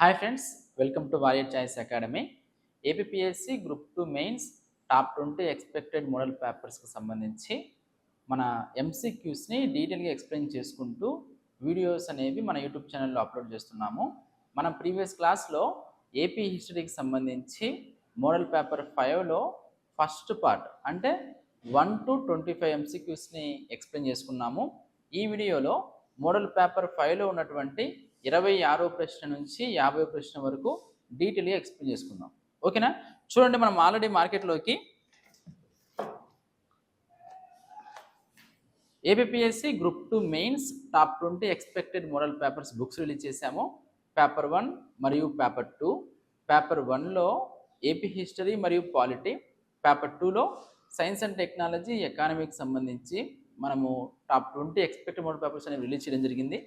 Hi friends welcome to warrior choice academy APSC group two mains top twenty expected model పేపర్స్కి సంబంధించి మన ఎంసీక్యూస్ని డీటెయిల్గా explain చేసుకుంటూ videos అనేవి మన యూట్యూబ్ ఛానల్లో అప్లోడ్ చేస్తున్నాము. మనం ప్రీవియస్ క్లాస్లో ఏపీ హిస్టరీకి సంబంధించి మోడల్ పేపర్ ఫైవ్లో ఫస్ట్ పార్ట్ అంటే వన్ టు ట్వంటీ ఫైవ్ ఎంసీక్యూస్ని ఎక్స్ప్లెయిన్ చేసుకున్నాము. ఈ వీడియోలో మోడల్ పేపర్ ఫైవ్లో ఉన్నటువంటి ఇరవై ఆరో ప్రశ్న నుంచి యాభై ప్రశ్న వరకు డీటెయిల్గా ఎక్స్ప్లెయిన్ చేసుకుందాం. ఓకేనా? చూడండి మనం ఆల్రెడీ మార్కెట్లోకి APPSC group two mains top twenty expected model papers books release చేశాము. పేపర్ వన్ మరియు పేపర్ టూ. పేపర్ వన్లో ఏపీ హిస్టరీ మరియు పాలిటీ. పేపర్ టూలో సైన్స్ అండ్ టెక్నాలజీ ఎకానమీకి సంబంధించి మనము top twenty expected model papers అనేవి రిలీజ్ చేయడం జరిగింది.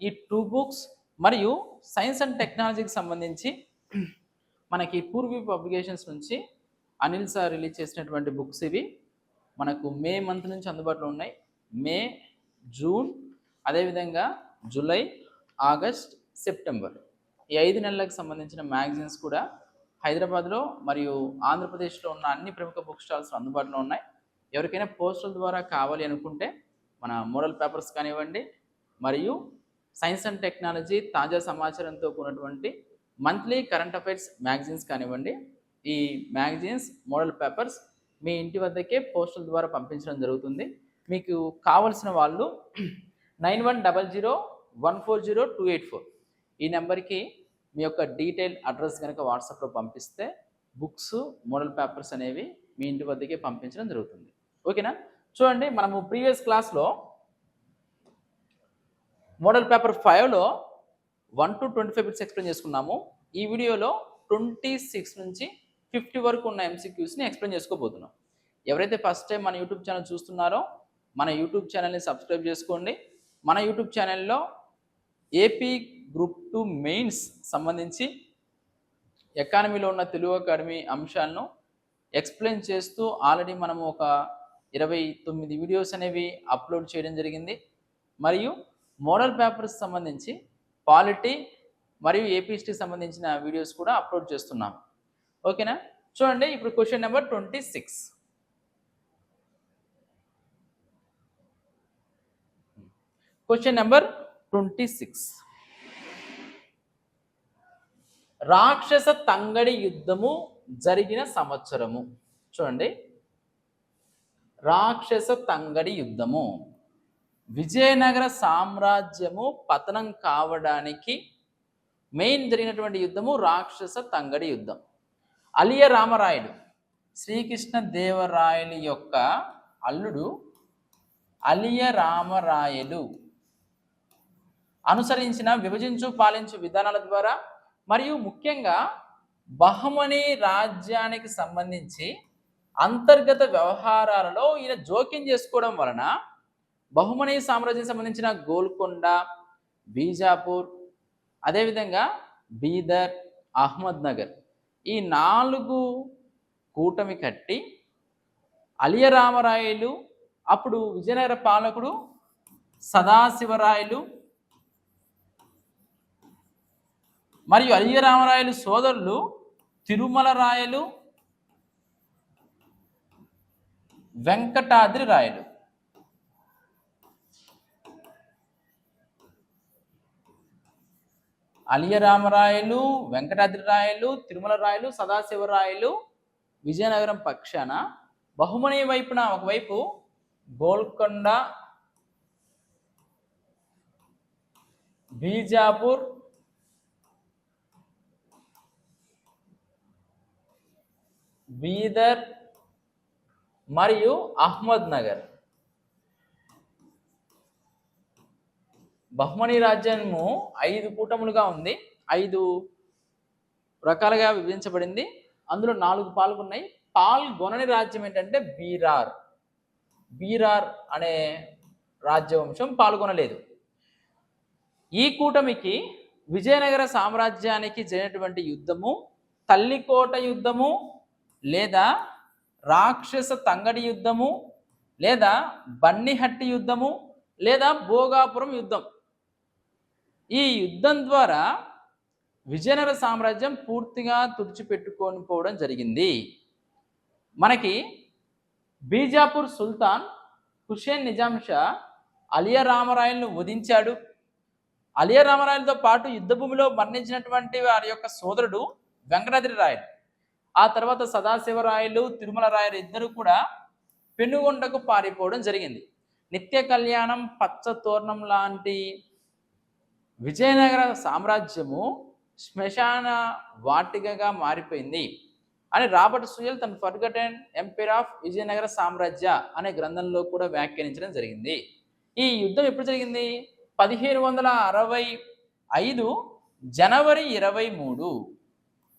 ఈ టూ బుక్స్ మరియు సైన్స్ అండ్ టెక్నాలజీకి సంబంధించి మనకి పూర్వీ పబ్లికేషన్స్ నుంచి అనిల్ సార్ రిలీజ్ చేసినటువంటి బుక్స్ ఇవి మనకు మే మంత్ నుంచి అందుబాటులో ఉన్నాయి. మే జూన్ అదేవిధంగా జూలై ఆగస్ట్ సెప్టెంబర్. ఈ ఐదు నెలలకు సంబంధించిన మ్యాగజైన్స్ కూడా హైదరాబాద్లో మరియు ఆంధ్రప్రదేశ్లో ఉన్న అన్ని ప్రముఖ బుక్ స్టాల్స్ అందుబాటులో ఉన్నాయి. ఎవరికైనా పోస్టల్ ద్వారా కావాలి అనుకుంటే మన మోడల్ పేపర్స్ కానివ్వండి మరియు సైన్స్ అండ్ టెక్నాలజీ తాజా సమాచారంతో కూడినటువంటి మంత్లీ కరెంట్ అఫైర్స్ మ్యాగజైన్స్ కానివ్వండి ఈ మ్యాగజైన్స్ మోడల్ పేపర్స్ మీ ఇంటి వద్దకే పోస్టల్ ద్వారా పంపించడం జరుగుతుంది. మీకు కావలసిన వాళ్ళు nine one double zero one four zero two eight four ఈ నెంబర్కి మీ యొక్క డీటెయిల్ అడ్రస్ కనుక వాట్సాప్లో పంపిస్తే బుక్స్ మోడల్ పేపర్స్ అనేవి మీ ఇంటి వద్దకే పంపించడం జరుగుతుంది. ఓకేనా? చూడండి మనము ప్రీవియస్ క్లాస్లో మోడల్ పేపర్ ఫైవ్లో one to twenty five bits explain చేసుకున్నాము. ఈ వీడియోలో ట్వంటీ సిక్స్ నుంచి ఫిఫ్టీ వరకు ఉన్న ఎంసీక్యూస్ని ఎక్స్ప్లెయిన్ చేసుకోబోతున్నాం. ఎవరైతే ఫస్ట్ టైం మన యూట్యూబ్ ఛానల్ చూస్తున్నారో మన యూట్యూబ్ ఛానల్ని సబ్స్క్రైబ్ చేసుకోండి. మన యూట్యూబ్ ఛానల్లో ఏపీ గ్రూప్ టూ మెయిన్స్ సంబంధించి ఎకానమీలో ఉన్న తెలుగు అకాడమీ అంశాలను ఎక్స్ప్లెయిన్ చేస్తూ ఆల్రెడీ మనము ఒక ఇరవై తొమ్మిది వీడియోస్ అనేవి అప్లోడ్ చేయడం జరిగింది. మరియు మోడల్ పేపర్స్ సంబంధించి పాలిటీ మరియు ఏపీఎస్టీకి సంబంధించిన వీడియోస్ కూడా అప్లోడ్ చేస్తున్నాం. ఓకేనా? చూడండి ఇప్పుడు question number twenty six. Question number twenty six. రాక్షస తంగడి యుద్ధము జరిగిన సంవత్సరము. చూడండి. రాక్షస తంగడి యుద్ధము. విజయనగర సామ్రాజ్యము పతనం కావడానికి మెయిన్ జరిగినటువంటి యుద్ధము రాక్షస తంగడి యుద్ధం. అలియ రామరాయుడు శ్రీకృష్ణ దేవరాయలు యొక్క అల్లుడు అలియ రామరాయలు అనుసరించిన విభజించు పాలించు విధానాల ద్వారా మరియు ముఖ్యంగా బహమని రాజ్యానికి సంబంధించి అంతర్గత వ్యవహారాలలో ఈయన జోక్యం చేసుకోవడం వలన బహుమని సామ్రాజ్యం సంబంధించిన గోల్కొండ బీజాపూర్ అదేవిధంగా బీదర్ అహ్మద్ నగర్. ఈ నాలుగు కూటమి కట్టి అలియరామరాయలు అప్పుడు విజయనగర పాలకుడు సదాశివరాయలు మరియు అలియరామరాయలు సోదరులు తిరుమల రాయలు వెంకటాద్రి రాయలు. అలియరామరాయలు వెంకటాద్రి రాయలు తిరుమల రాయలు సదాశివరాయలు విజయనగరం పక్షాన బహుమని వైపున ఒకవైపు గోల్కొండ బీజాపూర్ బీదర్ మరియు అహ్మద్ నగర్ బహుమణి రాజ్యము ఐదు కూటములుగా ఉంది. ఐదు రకాలుగా విభజించబడింది. అందులో నాలుగు పాల్గొన్నాయి. పాల్గొనని రాజ్యం ఏంటంటే బీరార్. బీరార్ అనే రాజ్యవంశం పాల్గొనలేదు. ఈ కూటమికి విజయనగర సామ్రాజ్యానికి జరిగినటువంటి యుద్ధము తల్లికోట యుద్ధము లేదా రాక్షస తంగడి యుద్ధము లేదా బన్నిహట్టి యుద్ధము లేదా భోగాపురం యుద్ధం ఈ యుద్ధం ద్వారా విజయనగర సామ్రాజ్యం పూర్తిగా తుడిచిపెట్టుకొని పోవడం జరిగింది. మనకి బీజాపూర్ సుల్తాన్ హుషేన్ నిజాం షా అలియా రామరాయలను వధించాడు. అలియా రామరాయలతో పాటు యుద్ధభూమిలో మరణించినటువంటి వారి యొక్క సోదరుడు వెంకటాద్రి రాయలు. ఆ తర్వాత సదాశివరాయలు తిరుమల రాయలు ఇద్దరు కూడా పెనుగొండకు పారిపోవడం జరిగింది. నిత్య కళ్యాణం పచ్చ తోరణం లాంటి విజయనగర సామ్రాజ్యము శ్మశాన వాటికగా మారిపోయింది. అని రాబర్ట్ సుయల్ తన ఫర్గటెన్ ఎంపైర్ ఆఫ్ విజయనగర సామ్రాజ్య అనే గ్రంథంలో కూడా వ్యాఖ్యానించడం జరిగింది. ఈ యుద్ధం ఎప్పుడు జరిగింది? పదిహేను వందల అరవై ఐదు జనవరి ఇరవై మూడు.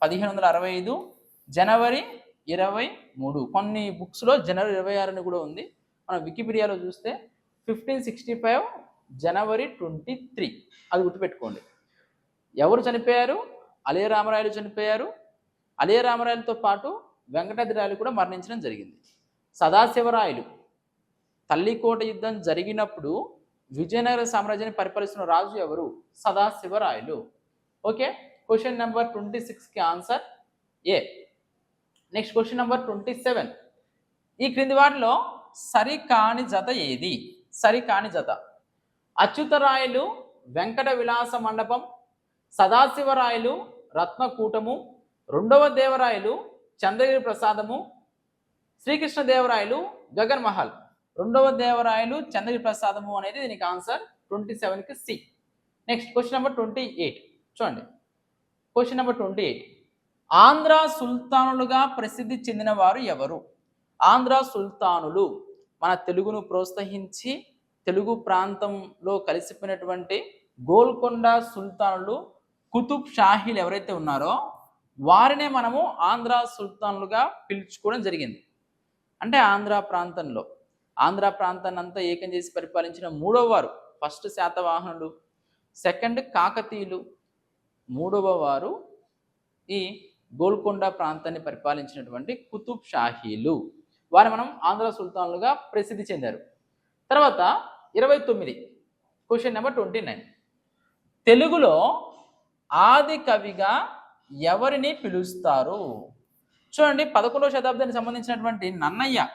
పదిహేను వందల అరవై ఐదు జనవరి ఇరవై మూడు. కొన్ని బుక్స్లో జనవరి ఇరవై ఆరు అని కూడా ఉంది. మనం వికీపీడియాలో చూస్తే ఫిఫ్టీన్ సిక్స్టీ ఫైవ్ జనవరి ట్వంటీ త్రీ. అది గుర్తుపెట్టుకోండి. ఎవరు చనిపోయారు? అలే రామరాయలు చనిపోయారు. అలే రామరాయలతో పాటు వెంకటాద్రిరాయలు కూడా మరణించడం జరిగింది. సదాశివరాయలు తల్లికోట యుద్ధం జరిగినప్పుడు విజయనగర సామ్రాజ్యాన్ని పరిపాలిస్తున్న రాజు ఎవరు? Sadasivarayalu. Okay question number twenty సిక్స్కి answer A? Next question number twenty seven. ఈ క్రింది వాటిలో సరికాని జత ఏది? సరికాని జత. అచ్యుతరాయలు వెంకట విలాస మండపం సదాశివరాయలు రత్నకూటము రెండవ దేవరాయలు చంద్రగిరి ప్రసాదము శ్రీకృష్ణదేవరాయలు గగన్ మహల్. రెండవ దేవరాయలు చంద్రగిరి ప్రసాదము అనేది దీనికి ఆన్సర్ ట్వంటీ సెవెన్కి C. Next question number twenty eight. చూడండి. Question number twenty eight. Andhra సుల్తానులుగా ప్రసిద్ధి చెందిన వారు ఎవరు? ఆంధ్ర సుల్తానులు. మన తెలుగును ప్రోత్సహించి తెలుగు ప్రాంతంలో కలిసిపోయినటువంటి గోల్కొండ సుల్తానులు కుతుబ్ షాహీలు ఎవరైతే ఉన్నారో వారినే మనము ఆంధ్ర సుల్తానులుగా పిలుచుకోవడం జరిగింది. అంటే ఆంధ్ర ప్రాంతంలో ఆంధ్ర ప్రాంతాన్ని అంతా ఏకం చేసి పరిపాలించిన మూడవ వారు ఫస్ట్ శాతవాహనులు సెకండ్ కాకతీయులు మూడవ వారు ఈ గోల్కొండ ప్రాంతాన్ని పరిపాలించినటువంటి కుతుబ్ షాహీలు. వారు మనం ఆంధ్ర సుల్తాన్లుగా ప్రసిద్ధి చెందారు. తర్వాత ఇరవై తొమ్మిది క్వశ్చన్ నెంబర్ ట్వంటీ నైన్ తెలుగులో ఆది కవిగా ఎవరిని పిలుస్తారు? చూడండి పదకొండవ శతాబ్దానికి సంబంధించినటువంటి నన్నయ్య.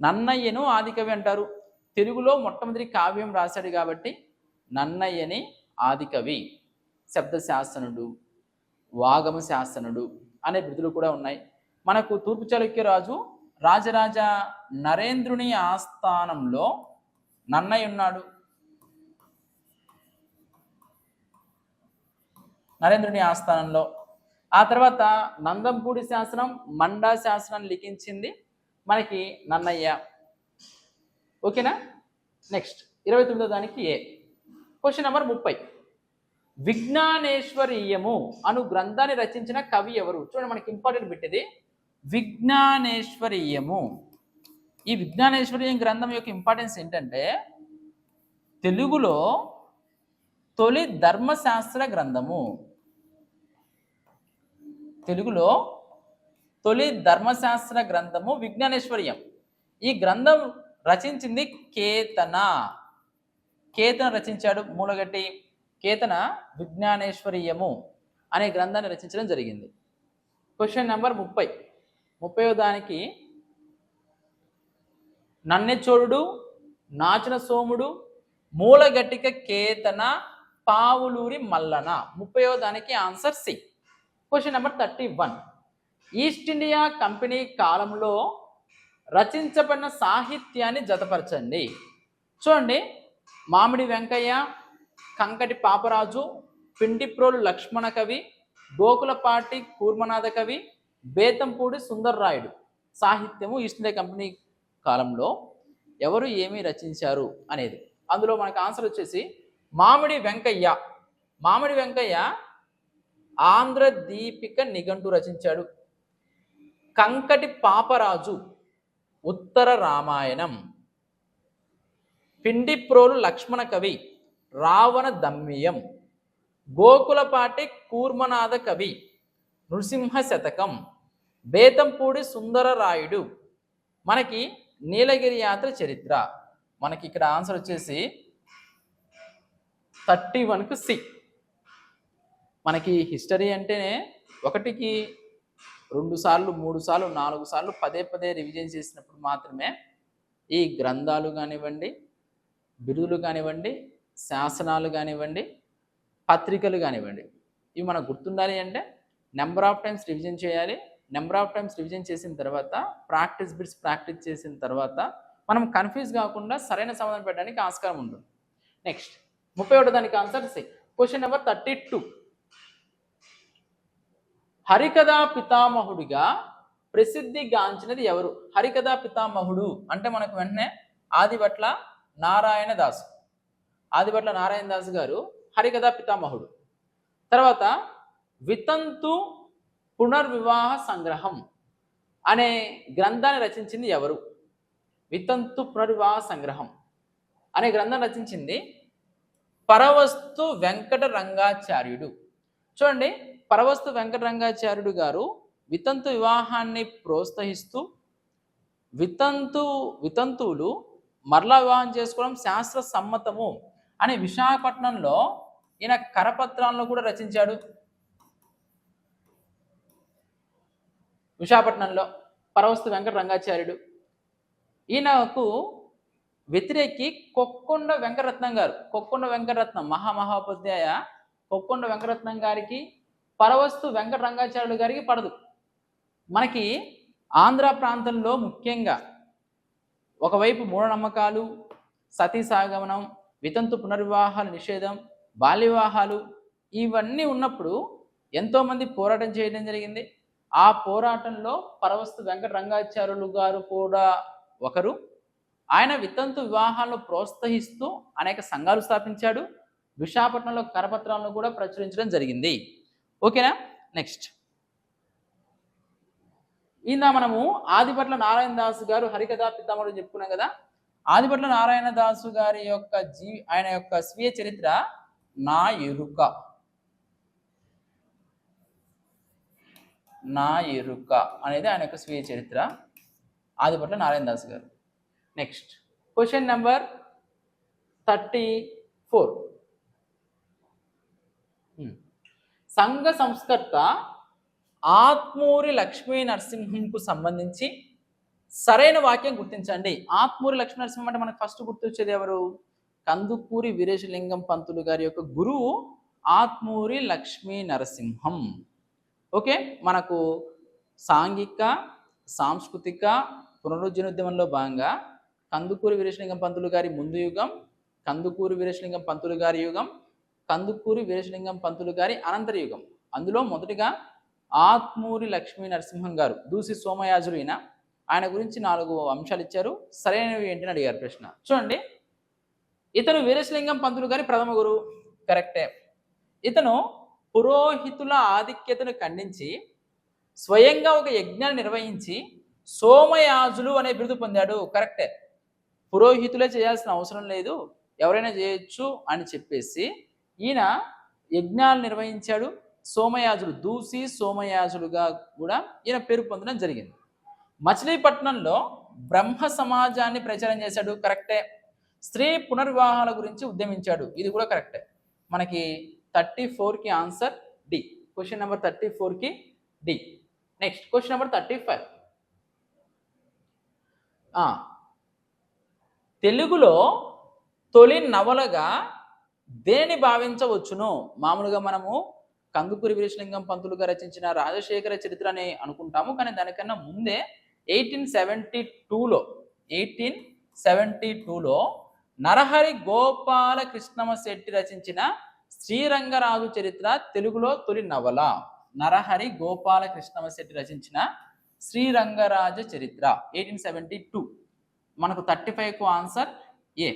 నన్నయ్యను ఆదికవి అంటారు. తెలుగులో మొట్టమొదటి కావ్యం రాశాడు కాబట్టి నన్నయ్యని ఆదికవి శబ్దశాసనుడు వాగమ శాసనుడు అనే బిరుదులు కూడా ఉన్నాయి. మనకు తూర్పు చాళుక్య రాజు రాజరాజ నరేంద్రుని ఆస్థానంలో నన్నయ్య ఉన్నాడు. నరేంద్రుని ఆస్థానంలో. ఆ తర్వాత నందంపూడి శాసనం మండా శాసనం లిఖించింది మనకి నన్నయ్య. ఓకేనా? నెక్స్ట్ ఇరవై తొమ్మిదో దానికి ఏ? క్వశ్చన్ నెంబర్ ముప్పై. విజ్ఞానేశ్వరీయము అను గ్రంథాన్ని రచించిన కవి ఎవరు? చూడండి మనకి ఇంపార్టెంట్ బిట్ ఇది. విజ్ఞానేశ్వరీయము. ఈ విజ్ఞానేశ్వరీయం గ్రంథం యొక్క ఇంపార్టెన్స్ ఏంటంటే తెలుగులో తొలి ధర్మశాస్త్ర గ్రంథము. తెలుగులో తొలి ధర్మశాస్త్ర గ్రంథము విజ్ఞానేశ్వర్యం. ఈ గ్రంథం రచించింది కేతన. కేతన రచించాడు మూలగట్టి కేతన విజ్ఞానేశ్వరీయము అనే గ్రంథాన్ని రచించడం జరిగింది. క్వశ్చన్ నెంబర్ ముప్పై. ముప్పై దానికి నన్నెచోడు నాచన సోముడు మూలగట్టిక కేతన పావులూరి మల్లన. ముప్పయో దానికి answer C question number thirty one East India company కాలంలో రచించబడిన సాహిత్యాన్ని జతపరచండి. చూడండి మామిడి వెంకయ్య కంకటి పాపరాజు పిండిప్రోలు లక్ష్మణ కవి గోకులపాటి కూర్మనాథ కవి బేతంపూడి సుందర్రాయుడు సాహిత్యము ఈస్ట్ ఇండియా కంపెనీ కాలంలో ఎవరు ఏమి రచించారు అనేది. అందులో మనకు ఆన్సర్ వచ్చేసి మామిడి వెంకయ్య. మామిడి వెంకయ్య ఆంధ్ర దీపిక నిఘంటు రచించాడు. కంకటి పాపరాజు ఉత్తర రామాయణం. పిండిప్రోలు లక్ష్మణ కవి రావణ దమ్మియం. గోకులపాటి కూర్మనాథ కవి నృసింహ శతకం. బేతంపూడి సుందరరాయుడు. మనకి నీలగిరి యాత్ర చరిత్ర. మనకి ఇక్కడ ఆన్సర్ వచ్చేసి థర్టీ వన్కు సి. మనకి హిస్టరీ అంటేనే ఒకటికి రెండు సార్లు మూడు సార్లు నాలుగు సార్లు పదే పదే రివిజన్ చేసినప్పుడు మాత్రమే ఈ గ్రంథాలు కానివ్వండి బిరుదులు కానివ్వండి శాసనాలు కానివ్వండి పత్రికలు కానివ్వండి. ఇవి మనకు గుర్తుండాలి అంటే నెంబర్ ఆఫ్ టైమ్స్ రివిజన్ చేయాలి. నెంబర్ ఆఫ్ టైమ్స్ రివిజన్ చేసిన తర్వాత ప్రాక్టీస్ బిట్స్ ప్రాక్టీస్ చేసిన తర్వాత మనం కన్ఫ్యూజ్ కాకుండా సరైన సమాధానం పెట్టడానికి ఆస్కారం ఉంటుంది. నెక్స్ట్ ముప్పై ఒకటి దానికి answer C question number thirty two హరికథా పితామహుడిగా ప్రసిద్ధిగాంచినది ఎవరు? హరికథా పితామహుడు అంటే మనకు వెంటనే ఆదిభట్ల నారాయణ దాసు. ఆదిభట్ల నారాయణ దాసు గారు హరికథా పితామహుడు. తర్వాత వితంతు పునర్వివాహ సంగ్రహం అనే గ్రంథాన్ని రచించింది ఎవరు? వితంతు పునర్వివాహ సంగ్రహం అనే గ్రంథం రచించింది పరవస్తు వెంకట రంగాచార్యుడు చూడండి పరవస్తు వెంకట రంగాచార్యుడు గారు వితంతు వివాహాన్ని ప్రోత్సహిస్తూ వితంతు వితంతువులు మరలా వివాహం చేసుకోవడం శాస్త్ర సమ్మతము అనే విశాఖపట్నంలో ఈయన కరపత్రాలను కూడా రచించాడు. విశాఖపట్నంలో పరవస్తు వెంకట రంగాచార్యుడు ఈయనకు వ్యతిరేకి కొక్కొండ వెంకటరత్నం గారు కొక్కొండ వెంకటరత్నం మహామహోపాధ్యాయ కొక్కొండ వెంకటరత్నం గారికి పరవస్తు వెంకట రంగాచార్యులు గారికి పడదు. మనకి ఆంధ్ర ప్రాంతంలో ముఖ్యంగా ఒకవైపు మూఢనమ్మకాలు సతీ సాగమనం వితంతు పునర్వివాహాల నిషేధం బాల్య వివాహాలు ఇవన్నీ ఉన్నప్పుడు ఎంతోమంది పోరాటం చేయడం జరిగింది. ఆ పోరాటంలో పరవస్తు వెంకట రంగాచార్యులు గారు కూడా ఒకరు. ఆయన వితంతు వివాహాలను ప్రోత్సహిస్తూ అనేక సంఘాలు స్థాపించాడు. విశాఖపట్నంలో కరపత్రాలను కూడా ప్రచురించడం జరిగింది. ఓకేనా? నెక్స్ట్. ఇందా మనము ఆదిపట్ల నారాయణ దాసు గారు హరికథా పితామహుడు చెప్పుకున్నాం కదా. ఆదిపట్ల నారాయణ దాసు గారి యొక్క జీ ఆయన యొక్క స్వీయ చరిత్ర నా ఎరుక. నా ఎరుక అనేది ఆయన యొక్క స్వీయ చరిత్ర. ఆదిపట్ల నారాయణ దాస్ గారు. Next question number thirty four సంఘ సంస్కర్త ఆత్మూరి లక్ష్మీ నరసింహంకు సంబంధించి సరైన వాక్యం గుర్తించండి. ఆత్మూరి లక్ష్మీ నరసింహం అంటే మనకు ఫస్ట్ గుర్తొచ్చేది ఎవరు? కందుకూరి వీరేశలింగం పంతులు గారి యొక్క గురువు ఆత్మూరి లక్ష్మీ నరసింహం. ఓకే? మనకు సాంఘిక సాంస్కృతిక పునరుజ్జీనోద్యమంలో భాగంగా కందుకూరి వీరేశలింగం పంతులు గారి ముందు యుగం కందుకూరి వీరేశలింగం పంతులు గారి యుగం కందుకూరి వీరేశలింగం పంతులు గారి అనంతర యుగం. అందులో మొదటిగా ఆత్మూరి లక్ష్మీ నరసింహం గారు దూసి సోమయాజులు ఈయన. ఆయన గురించి నాలుగు అంశాలు ఇచ్చారు. సరైనవి ఏంటని అడిగారు ప్రశ్న. చూడండి. ఇతను వీరేశలింగం పంతులు గారి ప్రథమ గురువు. కరెక్టే. ఇతను పురోహితుల ఆధిక్యతను ఖండించి స్వయంగా ఒక యజ్ఞాన్ని నిర్వహించి సోమయాజులు అనే బిరుదు పొందాడు. కరెక్టే. పురోహితులే చేయాల్సిన అవసరం లేదు. ఎవరైనా చేయొచ్చు అని చెప్పేసి ఈయన యజ్ఞాలు నిర్వహించాడు. సోమయాజులు దూసి సోమయాజులుగా కూడా ఈయన పేరు పొందడం జరిగింది. మచిలీపట్నంలో బ్రహ్మ సమాజాన్ని ప్రచారం చేశాడు. కరెక్టే. స్త్రీ పునర్వివాహాల గురించి ఉద్యమించాడు. ఇది కూడా కరెక్టే. మనకి థర్టీ ఫోర్కి answer D question number thirty ఫోర్కి D next question number thirty five తెలుగులో తొలి నవలగా దేని భావించవచ్చును? మామూలుగా మనము కందుకూరి వీరేశలింగం పంతులుగా రచించిన రాజశేఖర చరిత్ర అని అనుకుంటాము కానీ దానికన్నా ముందే ఎయిటీన్ సెవెంటీ టూలో ఎయిటీన్ సెవెంటీ టూలో నరహరి గోపాల కృష్ణమ శెట్టి రచించిన శ్రీరంగరాజు చరిత్ర తెలుగులో తొలి నవల. నరహరి గోపాల శెట్టి రచించిన Srirangaraja Charitra eighteen seventy two మనకు thirty ఫైవ్కు answer A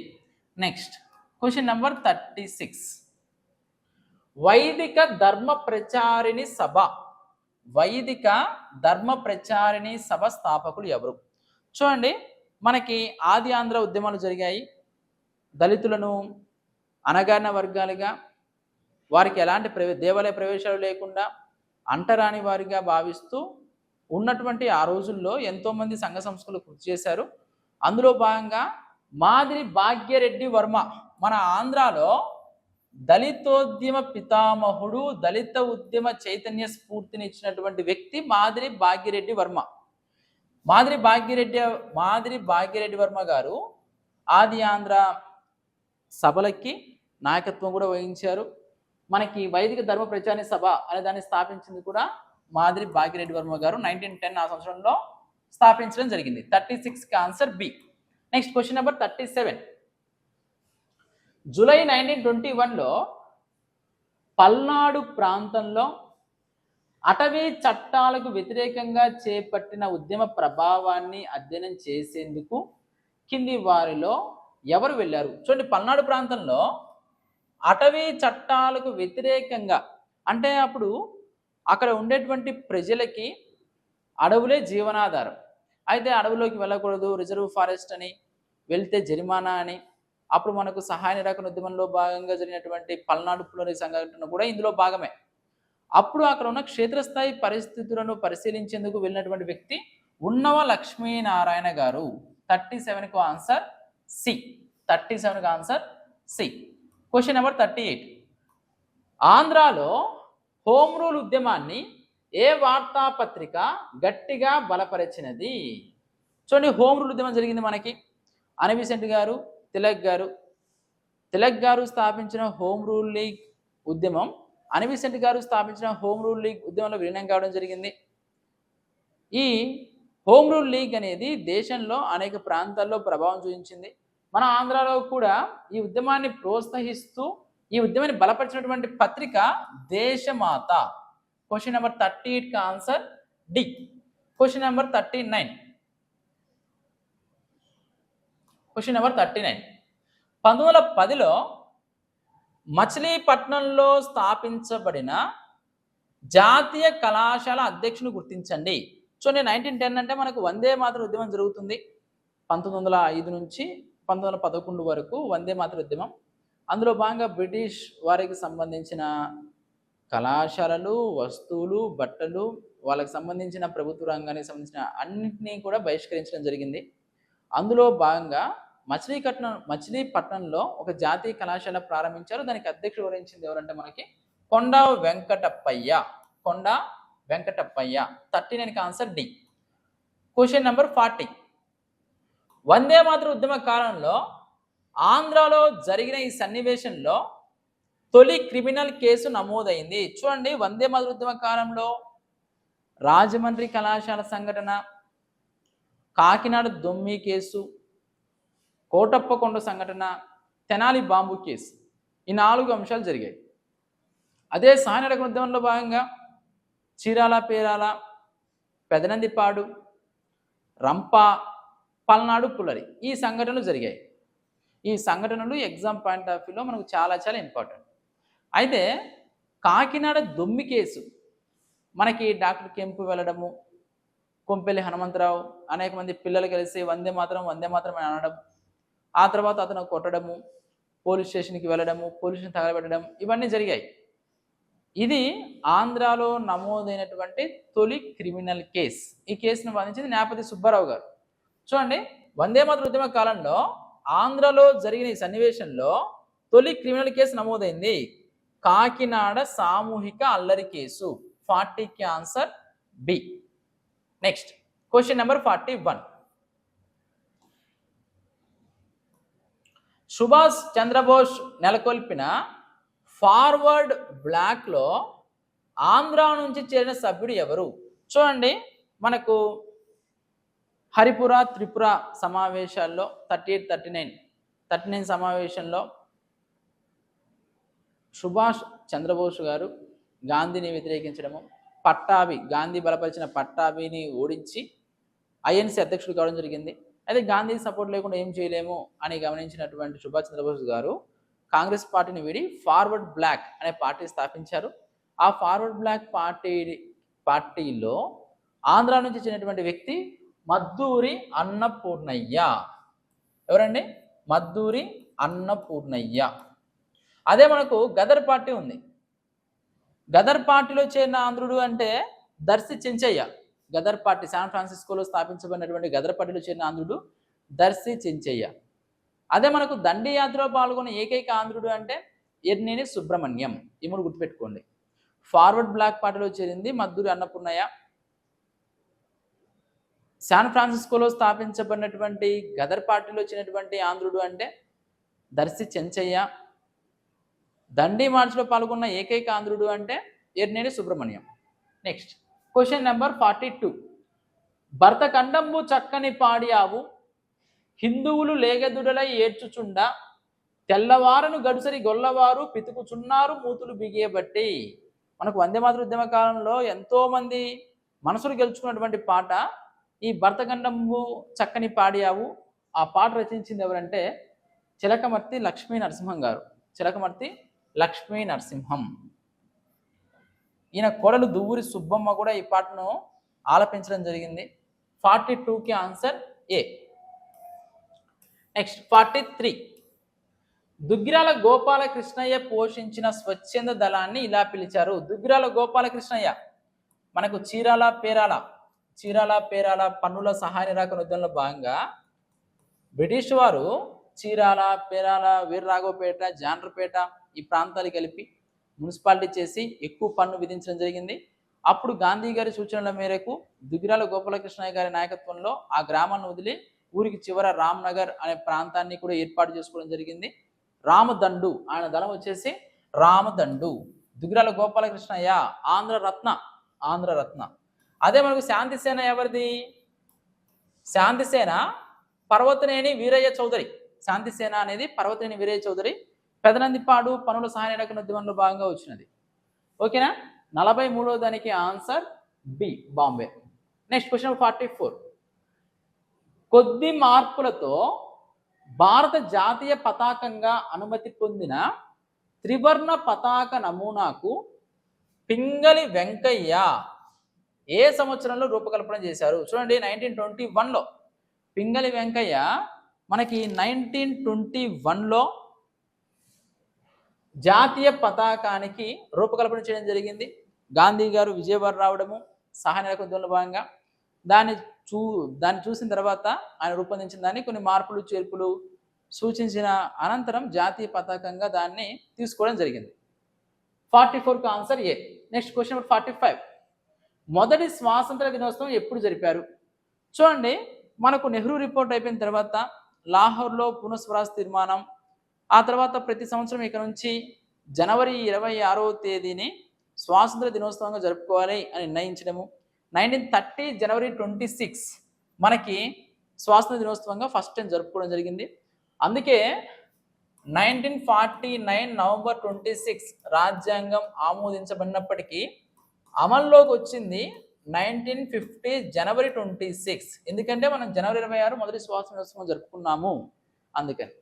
next question number thirty six వైదిక ధర్మ ప్రచారిణి సభ. వైదిక ధర్మ ప్రచారిణి సభ స్థాపకులు ఎవరు? చూడండి మనకి ఆది ఆంధ్ర ఉద్యమాలు జరిగాయి. దళితులను అనగాన వర్గాలుగా వారికి ఎలాంటి ప్రవే దేవాలయ ప్రవేశాలు లేకుండా అంటరాని వారిగా భావిస్తూ ఉన్నటువంటి ఆ రోజుల్లో ఎంతోమంది సంఘ సంస్థలు కృషి చేశారు. అందులో భాగంగా మాదిరి భాగ్యరెడ్డి వర్మ మన ఆంధ్రాలో దళితోద్యమ పితామహుడు దళిత ఉద్యమ చైతన్య స్ఫూర్తిని ఇచ్చినటువంటి వ్యక్తి మాదిరి భాగ్యరెడ్డి వర్మ. మాదిరి భాగ్యరెడ్డి మాదిరి భాగ్యరెడ్డి వర్మ గారు ఆది ఆంధ్ర సభలకి నాయకత్వం కూడా వహించారు. మనకి వైదిక ధర్మ ప్రచార సభ అనే దాన్ని స్థాపించింది కూడా మాదిరి భాగ్యరెడ్డి వర్మ గారు నైన్టీన్ టెన్ ఆ సంవత్సరంలో స్థాపించడం జరిగింది. థర్టీ సిక్స్కి answer B. Next question number thirty seven. July nineteen twenty వన్లో పల్నాడు ప్రాంతంలో అటవీ చట్టాలకు వ్యతిరేకంగా చేపట్టిన ఉద్యమ ప్రభావాన్ని అధ్యయనం చేసేందుకు కింది వారిలో ఎవరు వెళ్ళారు? చూడండి పల్నాడు ప్రాంతంలో అటవీ చట్టాలకు వ్యతిరేకంగా అంటే అప్పుడు అక్కడ ఉండేటువంటి ప్రజలకి అడవులే జీవనాధారం. అయితే అడవులోకి వెళ్ళకూడదు రిజర్వ్ ఫారెస్ట్ అని వెళ్తే జరిమానా అని అప్పుడు మనకు సహాయ నిరాకరణ ఉద్యమంలో భాగంగా జరిగినటువంటి పల్నాడు పులోని సంఘటన కూడా ఇందులో భాగమే. అప్పుడు అక్కడ ఉన్న క్షేత్రస్థాయి పరిస్థితులను పరిశీలించేందుకు వెళ్ళినటువంటి వ్యక్తి ఉన్నవ లక్ష్మీనారాయణ గారు. థర్టీ సెవెన్కు answer C. Thirty సెవెన్కు answer C. Question number thirty eight ఆంధ్రాలో హోమ్ రూల్ ఉద్యమాన్ని ఏ వార్తాపత్రిక గట్టిగా బలపరిచినది? చూడండి హోమ్ రూల్ ఉద్యమం జరిగింది మనకి. అనిబిసెంట్ గారు తిలక్ గారు. తిలక్ గారు స్థాపించిన హోమ్ రూల్ లీగ్ ఉద్యమం అనిబిసెంట్ గారు స్థాపించిన హోమ్ రూల్ లీగ్ ఉద్యమంలో విలీనం కావడం జరిగింది. ఈ హోమ్ రూల్ లీగ్ అనేది దేశంలో అనేక ప్రాంతాల్లో ప్రభావం చూపించింది. మన ఆంధ్రాలో కూడా ఈ ఉద్యమాన్ని ప్రోత్సహిస్తూ ఈ ఉద్యమాన్ని బలపరిచినటువంటి పత్రిక దేశమాత. క్వశ్చన్ నెంబర్ థర్టీ ఎయిట్కి answer D question number thirty nine question number thirty nine పంతొమ్మిది వందల పదిలో మచిలీపట్నంలో స్థాపించబడిన జాతీయ కళాశాల అధ్యక్షుని గుర్తించండి. సో నేను నైన్టీన్ టెన్ అంటే మనకు వందే మాత్రం ఉద్యమం జరుగుతుంది. పంతొమ్మిది వందల ఐదు నుంచి పంతొమ్మిది వందల పదకొండు వరకు వందే మాతర ఉద్యమం. అందులో భాగంగా బ్రిటిష్ వారికి సంబంధించిన కళాశాలలు వస్తువులు బట్టలు వాళ్ళకి సంబంధించిన ప్రభుత్వ రంగానికి సంబంధించిన అన్నింటినీ కూడా బహిష్కరించడం జరిగింది. అందులో భాగంగా మచిలీపట్నం మచిలీపట్నంలో ఒక జాతీయ కళాశాల ప్రారంభించారు. దానికి అధ్యక్షుడు వివరించింది ఎవరంటే మనకి కొండ వెంకటప్పయ్య. కొండ వెంకటప్పయ్య. థర్టీ నైన్కి answer D. Question number forty. వందే మాతృ ఉద్యమ కాలంలో ఆంధ్రలో జరిగిన ఈ సన్నివేశంలో తొలి క్రిమినల్ కేసు నమోదైంది. చూడండి వందే మాతృ ఉద్యమ కాలంలో రాజమండ్రి కళాశాల సంఘటన కాకినాడ దొమ్మి కేసు కోటప్పకొండ సంఘటన తెనాలి బాంబు కేసు ఈ నాలుగు అంశాలు జరిగాయి. అదే సాయనడక ఉద్యమంలో భాగంగా చీరాల పేరాల పెదనందిపాడు రంప పల్నాడు పుల్లరి ఈ సంఘటనలు జరిగాయి. ఈ సంఘటనలు ఎగ్జామ్ పాయింట్ ఆఫ్ వ్యూలో మనకు చాలా చాలా ఇంపార్టెంట్. అయితే కాకినాడ దొమ్మి కేసు. మనకి డాక్టర్ కెంపు వెళ్ళడము కొంపెల్లి హనుమంతరావు అనేక మంది పిల్లలు కలిసి వందే మాత్రం వందే మాత్రం అని అనడం ఆ తర్వాత అతను కొట్టడము పోలీస్ స్టేషన్కి వెళ్ళడము పోలీస్ స్టేషన్ తగలబెట్టడం ఇవన్నీ జరిగాయి. ఇది ఆంధ్రాలో నమోదైనటువంటి తొలి క్రిమినల్ కేస్. ఈ కేసును వాదించింది న్యాపతి సుబ్బారావు గారు. చూడండి వందే మాతృ ఉద్యమ కాలంలో ఆంధ్రలో జరిగిన ఈ సన్నివేశంలో తొలి క్రిమినల్ కేసు నమోదైంది. కాకినాడ సామూహిక అల్లరి కేసు. ఫార్టీకి answer B. Next question number forty one. Subhash Chandrabose నెలకొల్పిన ఫార్వర్డ్ బ్లాక్లో ఆంధ్ర నుంచి చేరిన సభ్యుడు ఎవరు? చూడండి మనకు హరిపుర త్రిపుర సమావేశాల్లో thirty eight thirty nine thirty nine సమావేశంలో సుభాష్ చంద్రబోస్ గారు గాంధీని వ్యతిరేకించడము పట్టాభి గాంధీ బలపరిచిన పట్టాభిని ఓడించి ఐఎన్సీ అధ్యక్షుడు కావడం జరిగింది. అయితే గాంధీ సపోర్ట్ లేకుండా ఏం చేయలేము అని గమనించినటువంటి సుభాష్ చంద్రబోస్ గారు కాంగ్రెస్ పార్టీని వీడి ఫార్వర్డ్ బ్లాక్ అనే పార్టీ స్థాపించారు. ఆ ఫార్వర్డ్ బ్లాక్ పార్టీ పార్టీలో ఆంధ్ర నుంచి చెందినటువంటి వ్యక్తి మద్దూరి అన్నపూర్ణయ్య. ఎవరండి? మద్దూరి అన్నపూర్ణయ్య. అదే మనకు గదర్ పార్టీ ఉంది. గదర్ పార్టీలో చేరిన ఆంధ్రుడు అంటే దర్శి చెంచయ్య. గదర్ పార్టీ శాన్ ఫ్రాన్సిస్కోలో స్థాపించబడినటువంటి గదర్ పార్టీలో చేరిన ఆంధ్రుడు దర్శి చెంచయ్య. అదే మనకు దండి యాత్రలో పాల్గొన్న ఏకైక ఆంధ్రుడు అంటే ఎర్నేని సుబ్రహ్మణ్యం. ఈ మూడు గుర్తుపెట్టుకోండి. ఫార్వర్డ్ బ్లాక్ పార్టీలో చేరింది మద్దూరి అన్నపూర్ణయ్య. శాన్ ఫ్రాన్సిస్కోలో స్థాపించబడినటువంటి గదర్ పార్టీలో వచ్చినటువంటి ఆంధ్రుడు అంటే దర్శి చెంచయ్య. దండి మార్చిలో పాల్గొన్న ఏకైక ఆంధ్రుడు అంటే Yerneni Subrahmanyam. Next question number forty two భర్త కండంబు చక్కని పాడియావు హిందువులు లేగదుడలై ఏడ్చుచుండ తెల్లవారను గడుసరి గొల్లవారు పితుకుచున్నారు మూతులు బిగియబట్టి మనకు వందే మాతృ ఉద్యమ కాలంలో ఎంతోమంది మనసులు గెలుచుకున్నటువంటి పాట ఈ భర్తగండంబు చక్కని పాడియావు. ఆ పాట రచించింది ఎవరంటే చిలకమర్తి లక్ష్మీ నరసింహం గారు. చిలకమర్తి లక్ష్మీ నరసింహం. ఈయన కొడలు దువ్వూరి సుబ్బమ్మ కూడా ఈ పాటను ఆలపించడం జరిగింది. ఫార్టీ టూకి answer A? Next forty three. Duggirala Gopalakrishnayya పోషించిన స్వచ్ఛంద దళాన్ని ఇలా పిలిచారు. దుగ్గిరాల గోపాలకృష్ణయ్య మనకు చీరాల పేరాల చీరాల పేరాల పన్నుల సహాయ నిరాకరణ ఉద్యమంలో భాగంగా బ్రిటిష్ వారు చీరాల పేరాల వీరరాఘవపేట జాండ్రపేట ఈ ప్రాంతాలు కలిపి మున్సిపాలిటీ చేసి ఎక్కువ పన్ను విధించడం జరిగింది. అప్పుడు గాంధీ గారి సూచనల మేరకు దుగిరాల గోపాలకృష్ణయ్య గారి నాయకత్వంలో ఆ గ్రామాన్ని వదిలి ఊరికి చివర రామ్నగర్ అనే ప్రాంతాన్ని కూడా ఏర్పాటు చేసుకోవడం జరిగింది. రామదండు ఆయన దళం వచ్చేసి రామదండు. దుగిరాల గోపాలకృష్ణయ్య ఆంధ్ర రత్న ఆంధ్ర రత్న అదే మనకు శాంతి సేన ఎవరిది? శాంతి సేన పర్వతనేని వీరయ్య చౌదరి. శాంతి సేన అనేది పర్వతనేని వీరయ్య చౌదరి. పెదనందిపాడు పనుల సహాయ నిరాకరణ ఉద్యమంలో భాగంగా వచ్చినది. ఓకేనా? నలభై మూడో దానికి answer B Bombay. Next question forty four. కొద్ది మార్పులతో భారత జాతీయ పతాకంగా అనుమతి పొందిన త్రివర్ణ పతాక నమూనాకు పింగళి వెంకయ్య ఏ సంవత్సరంలో రూపకల్పన చేశారు? చూడండి నైన్టీన్ ట్వంటీ వన్లో పింగళి వెంకయ్య మనకి నైన్టీన్ ట్వంటీ వన్లో జాతీయ పతాకానికి రూపకల్పన చేయడం జరిగింది. గాంధీ గారు విజయవాడ రావడము సహాయ నిరాకరణలో భాగంగా దాన్ని చూ దాన్ని చూసిన తర్వాత ఆయన రూపొందించిన దాన్ని కొన్ని మార్పులు చేర్పులు సూచించిన అనంతరం జాతీయ పతాకంగా దాన్ని తీసుకోవడం జరిగింది. ఫార్టీ ఫోర్కి answer A next question number forty five మొదటి స్వాతంత్ర దినోత్సవం ఎప్పుడు జరిపారు? చూడండి మనకు నెహ్రూ రిపోర్ట్ అయిపోయిన తర్వాత లాహోర్లో పునఃస్వరాజ్ తీర్మానం ఆ తర్వాత ప్రతి సంవత్సరం ఇక నుంచి జనవరి ఇరవై ఆరవ తేదీని స్వాతంత్ర దినోత్సవంగా జరుపుకోవాలి అని నిర్ణయించడము. నైన్టీన్ థర్టీ జనవరి ట్వంటీ సిక్స్ మనకి స్వాతంత్ర దినోత్సవంగా ఫస్ట్ టైం జరుపుకోవడం జరిగింది. అందుకే nineteen forty nine November twenty six రాజ్యాంగం ఆమోదించబడినప్పటికీ అమల్లోకి వచ్చింది నైన్టీన్ ఫిఫ్టీ జనవరి ట్వంటీ సిక్స్. ఎందుకంటే మనం జనవరి ఇరవై ఆరు మొదటి స్వాతంత్ర దినోత్సవం జరుపుకున్నాము. అందుకని.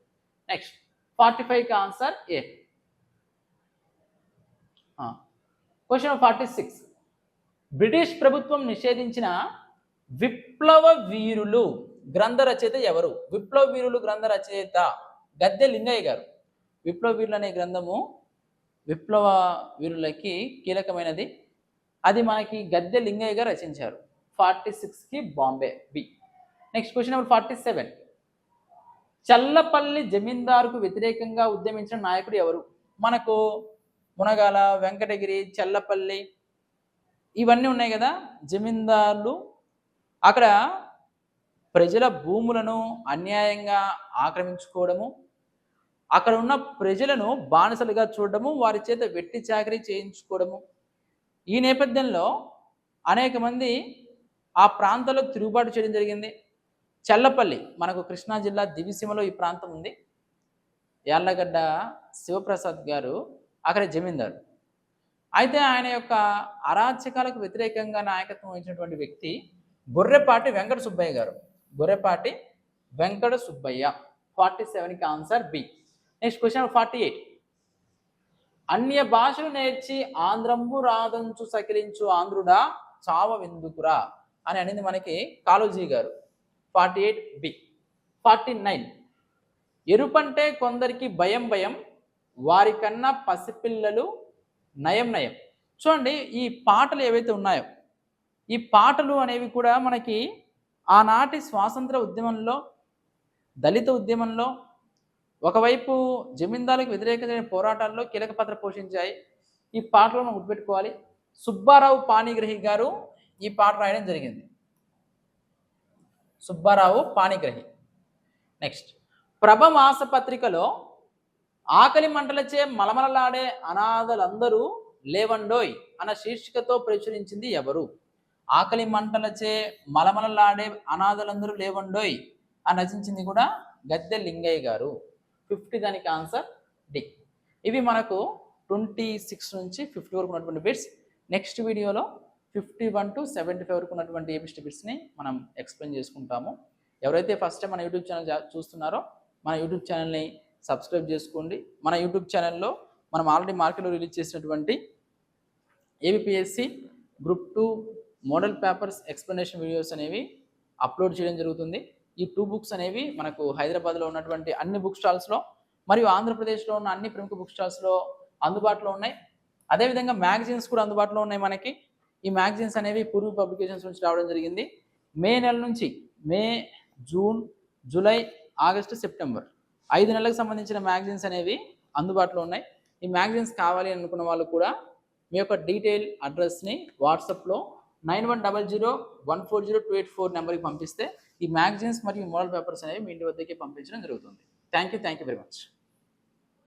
నెక్స్ట్ ఫార్టీ ఫైవ్కి answer A question forty six British ప్రభుత్వం నిషేధించిన విప్లవ వీరులు గ్రంథ రచయిత ఎవరు? విప్లవ వీరులు గ్రంథ రచయిత గద్దె లింగయ్య గారు. విప్లవ వీరులు అనే గ్రంథము విప్లవ వీరులకి కీలకమైనది అది మనకి గద్దె లింగయ్య గారు రచించారు. ఫార్టీ సిక్స్కి Bombay. B next question number forty seven. Challapalli జమీందారుకు వ్యతిరేకంగా ఉద్యమించిన నాయకుడు ఎవరు? మనకు మునగాల వెంకటగిరి చల్లపల్లి ఇవన్నీ ఉన్నాయి కదా. జమీందారులు అక్కడ ప్రజల భూములను అన్యాయంగా ఆక్రమించుకోవడము అక్కడ ఉన్న ప్రజలను బానిసలుగా చూడడము వారి చేత వెట్టి చాకరీ చేయించుకోవడము ఈ నేపథ్యంలో అనేక మంది ఆ ప్రాంతంలో తిరుగుబాటు చేయడం జరిగింది. చల్లపల్లి మనకు కృష్ణా జిల్లా దివిసీమలో ఈ ప్రాంతం ఉంది. యాళ్ళగడ్డ శివప్రసాద్ గారు అక్కడ జమీందారు. అయితే ఆయన యొక్క అరాచకాలకు వ్యతిరేకంగా నాయకత్వం వహించినటువంటి వ్యక్తి బొర్రెపాటి వెంకట సుబ్బయ్య గారు. గొర్రెపాటి వెంకట సుబ్బయ్య ఫార్టీ సెవెన్కి answer B. Next question forty eight. అన్య భాషలు నేర్చి ఆంధ్రంబు రాదంచు సకిలించు ఆంధ్రుడా చావ విందుకురా అని అనేది మనకి కాలోజీ గారు. Forty eight B. Forty nine. ఎరుపంటే కొందరికి భయం భయం వారికన్నా పసిపిల్లలు నయం నయం. చూడండి ఈ పాటలు ఏవైతే ఉన్నాయో ఈ పాటలు అనేవి కూడా మనకి ఆనాటి స్వాతంత్ర ఉద్యమంలో దళిత ఉద్యమంలో ఒకవైపు జమీందారులకు వ్యతిరేకమైన పోరాటాల్లో కీలక పాత్ర పోషించాయి. ఈ పాటలో మనం గుర్తుపెట్టుకోవాలి. సుబ్బారావు పాణిగ్రహి గారు ఈ పాట రాయడం జరిగింది. సుబ్బారావు పాణిగ్రహి. నెక్స్ట్. ప్రభ మాసపత్రికలో ఆకలి మంటలచే మలమలలాడే అనాథలందరూ లేవండోయ్ అన్న శీర్షికతో ప్రచురించింది ఎవరు? ఆకలి మంటలచే మలమలలాడే అనాథలందరూ లేవండోయ్ అని రచించింది కూడా గద్దె లింగయ్య గారు. ఫిఫ్టీ దానికి ఆన్సర్ డి. ఇవి మనకు ట్వంటీ సిక్స్ నుంచి ఫిఫ్టీ వరకు ఉన్నటువంటి బిట్స్. నెక్స్ట్ వీడియోలో fifty one to seventy five వరకు ఉన్నటువంటి ఏబిస్ట్ బిట్స్ని మనం ఎక్స్ప్లెయిన్ చేసుకుంటాము. ఎవరైతే ఫస్ట్ టైం మన యూట్యూబ్ ఛానల్ చూస్తున్నారో మన యూట్యూబ్ ఛానల్ని సబ్స్క్రైబ్ చేసుకోండి. మన యూట్యూబ్ ఛానల్లో మనం ఆల్రెడీ మార్కెట్లో రిలీజ్ చేసినటువంటి APPSC group two model papers explanation videos అనేవి అప్లోడ్ చేయడం జరుగుతుంది. ఈ టూ బుక్స్ అనేవి మనకు హైదరాబాద్లో ఉన్నటువంటి అన్ని బుక్ స్టాల్స్లో మరియు ఆంధ్రప్రదేశ్లో ఉన్న అన్ని ప్రముఖ బుక్ స్టాల్స్లో అందుబాటులో ఉన్నాయి. అదేవిధంగా మ్యాగజైన్స్ కూడా అందుబాటులో ఉన్నాయి మనకి. ఈ మ్యాగజైన్స్ అనేవి పూర్వ పబ్లికేషన్స్ నుంచి రావడం జరిగింది. మే నెల నుంచి May June July August September ఐదు నెలలకు సంబంధించిన మ్యాగజైన్స్ అనేవి అందుబాటులో ఉన్నాయి. ఈ మ్యాగజైన్స్ కావాలి అనుకున్న వాళ్ళు కూడా మీ యొక్క డీటెయిల్ అడ్రస్ని వాట్సాప్లో nine one double zero one four zero two eight four నెంబర్కి పంపిస్తే ఈ మ్యాగజైన్స్ మరియు మోడల్ పేపర్స్ అనేవి మీ ఇంటి వద్దకే పంపించడం జరుగుతుంది. Thank you thank you very much.